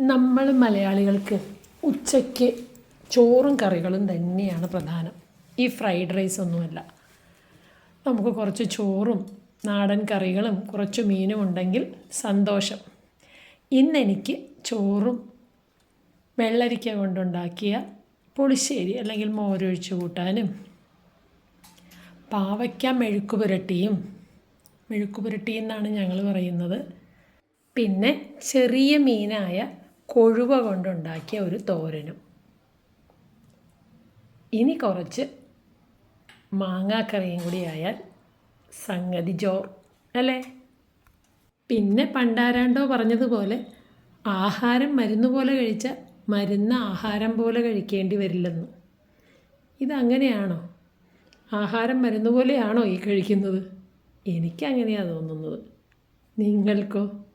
നമ്മൾ മലയാളികൾക്ക് ഉച്ചയ്ക്ക് ചോറും കറികളും തന്നെയാണ് പ്രധാനം. ഈ ഫ്രൈഡ് റൈസ് ഒന്നുമല്ല. നമുക്ക് കുറച്ച് ചോറും നാടൻ കറികളും കുറച്ച് മീനും ഉണ്ടെങ്കിൽ സന്തോഷം. ഇന്നെനിക്ക് ചോറും വെള്ളരിക്ക കൊണ്ടുണ്ടാക്കിയ പുളിശ്ശേരി അല്ലെങ്കിൽ മോരൊഴിച്ച് കൂട്ടാനും പാവയ്ക്ക മെഴുക്ക് പുരട്ടിയും മെഴുക്ക് പുരട്ടി എന്നാണ് ഞങ്ങൾ പറയുന്നത്. പിന്നെ ചെറിയ മീനായ കൊഴുവ കൊണ്ടുണ്ടാക്കിയ ഒരു തോരനും. ഇനി കുറച്ച് മാങ്ങാക്കറിയും കൂടി ആയാൽ സംഗതി ജോർ അല്ലേ? പിന്നെ പണ്ടാരാണ്ടോ പറഞ്ഞതുപോലെ ആഹാരം മരുന്ന് പോലെ കഴിച്ച മരുന്ന് ആഹാരം പോലെ കഴിക്കേണ്ടി വരില്ലെന്ന്. ഇതങ്ങനെയാണോ? ആഹാരം മരുന്ന് പോലെയാണോ ഈ കഴിക്കുന്നത്? എനിക്കങ്ങനെയാണ് തോന്നുന്നത്. നിങ്ങൾക്കോ?